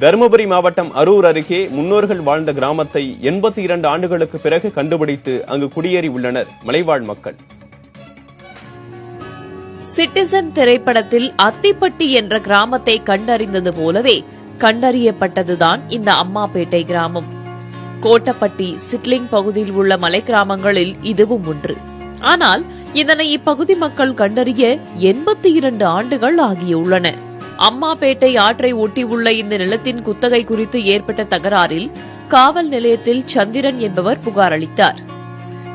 தருமபுரி மாவட்டம் அரூர் அருகே முன்னோர்கள் வாழ்ந்த கிராமத்தை எண்பத்தி இரண்டு ஆண்டுகளுக்கு பிறகு கண்டுபிடித்து அங்கு குடியேறி உள்ளனர் மலைவாழ் மக்கள். சிட்டிசன் திரைப்படத்தில் அத்திப்பட்டி என்ற கிராமத்தை கண்டறிந்தது போலவே கண்டறியப்பட்டதுதான் இந்த அம்மாப்பேட்டை கிராமம். கோட்டப்பட்டி சிட்லிங் பகுதியில் உள்ள மலை கிராமங்களில் இதுவும் ஒன்று. ஆனால் இதனை இப்பகுதி மக்கள் கண்டறிய எண்பத்தி இரண்டு ஆண்டுகள் ஆகியுள்ளன. அம்மாபேட்டை ஆற்றை ஒட்டியுள்ள இந்த நிலத்தின் குத்தகை குறித்து ஏற்பட்ட தகராறில் காவல் நிலையத்தில் சந்திரன் என்பவர் புகார் அளித்தார்.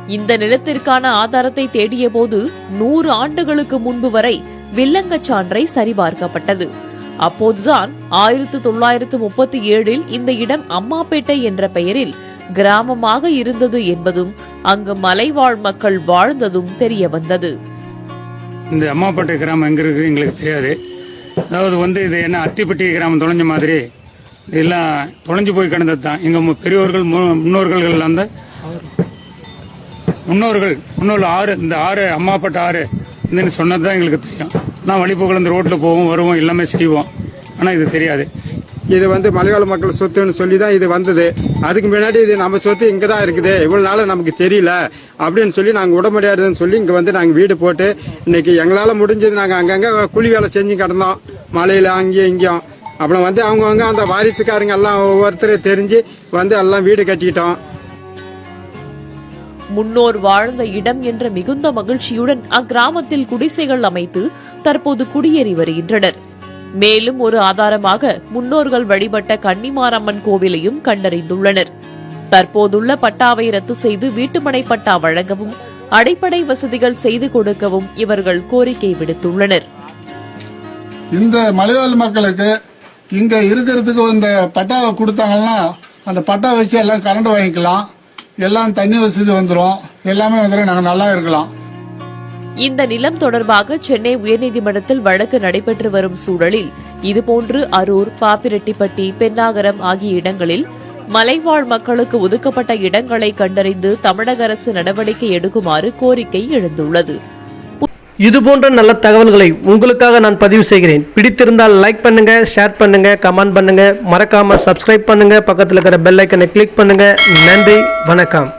இந்த நிலத்திற்கான ஆதாரத்தை தேடியபோது நூறு ஆண்டுகளுக்கு முன்பு வரை வில்லங்கச் சான்றை சரிபார்க்கப்பட்டது. அப்போதுதான் ஆயிரத்து தொள்ளாயிரத்து முப்பத்தி ஏழில் இந்த இடம் அம்மாப்பேட்டை என்ற பெயரில் கிராமமாக இருந்தது என்பதும் அங்கு மலைவாழ் மக்கள் வாழ்ந்ததும் தெரிய வந்தது. இந்த அம்மாப்பேட்டை கிராமம் எங்க இருக்கு எங்களுக்கு தெரியாது. அதாவது வந்து இது என்ன அத்திப்பட்டி கிராமம் தொலைஞ்ச மாதிரி. இதெல்லாம் தொலைஞ்சு போய் கிடந்தது தான். எங்கள் பெரியோர்கள் மு- முன்னோர்கள் அந்த முன்னோர்கள் முன்னோர்கள் ஆறு இந்த ஆறு அம்மாப்பட்ட ஆறு இந்த சொன்னது தான் எங்களுக்கு தெரியும். நான் வழிபோக்கில் இந்த ரோட்டில் போவோம் வருவோம் எல்லாமே செய்வோம். ஆனால் இது தெரியாது. இது வந்து மலையாள மக்கள் சொத்துன்னு சொல்லி தான் இது வந்தது. அதுக்கு முன்னாடி இது நம்ம சொத்து இங்கே தான் இருக்குது. இவ்வளோ நாள் நமக்கு தெரியல. அப்படின்னு சொல்லி நாங்கள் விட முடியாதுன்னு சொல்லி இங்கே வந்து நாங்கள் வீடு போட்டு இன்னைக்கு எங்களால் முடிஞ்சது நாங்கள் அங்கங்கே கூலி வேலை செஞ்சு கிடந்தோம். மலையில் அங்கேயும் இங்கேயும். அப்புறம் வந்து அவங்கவுங்க அந்த வாரிசுக்காரங்க எல்லாம் ஒவ்வொருத்தர் தெரிஞ்சு வந்து எல்லாம் வீடு கட்டிட்டோம். முன்னோர் வாழ்ந்த இடம் என்ற மிகுந்த மகிழ்ச்சியுடன் அக்கிராமத்தில் குடிசைகள் அமைத்து தற்போது குடியேறி வருகின்றனர். மேலும் ஒரு ஆதாரமாக முன்னோர்கள் வழிபட்ட கன்னிமாரம்மன் கோவிலையும் கண்டறிந்துள்ளனர். தற்போதுள்ள பட்டாவை ரத்து செய்து வீட்டுமனை பட்டா வழங்கவும் அடிப்படை வசதிகள் செய்து கொடுக்கவும் இவர்கள் கோரிக்கை விடுத்துள்ளனர். இந்த மலைவாழ் மக்களுக்கு இங்க இருக்கிறதுக்கு இந்த பட்டாவை கொடுத்தாங்கன்னா அந்த பட்டா வச்சு எல்லாம் கரண்ட் வாங்கிக்கலாம். எல்லாம் தண்ணி வசதி வந்துடும் எல்லாமே வந்துடும் நாங்கள் நல்லா இருக்கலாம். இந்த நிலம் தொடர்பாக சென்னை உயர்நீதிமன்றத்தில் வழக்கு நடைபெற்று வரும் சூழலில் இதுபோன்று அரூர் பாப்பிரெட்டிப்பட்டி பென்னாகரம் ஆகிய இடங்களில் மலைவாழ் மக்களுக்கு ஒதுக்கப்பட்ட இடங்களை கண்டறிந்து தமிழக அரசு நடவடிக்கை எடுக்குமாறு கோரிக்கை எழுந்துள்ளது. இதுபோன்ற நல்ல தகவல்களை உங்களுக்காக நான் பதிவு செய்கிறேன். பிடித்திருந்தால் லைக் பண்ணுங்க ஷேர் பண்ணுங்க கமெண்ட் பண்ணுங்க. மறக்காம சப்ஸ்கிரைப் பண்ணுங்க. பக்கத்தில் இருக்கிற பெல் ஐக்கனை கிளிக் பண்ணுங்க. நன்றி வணக்கம்.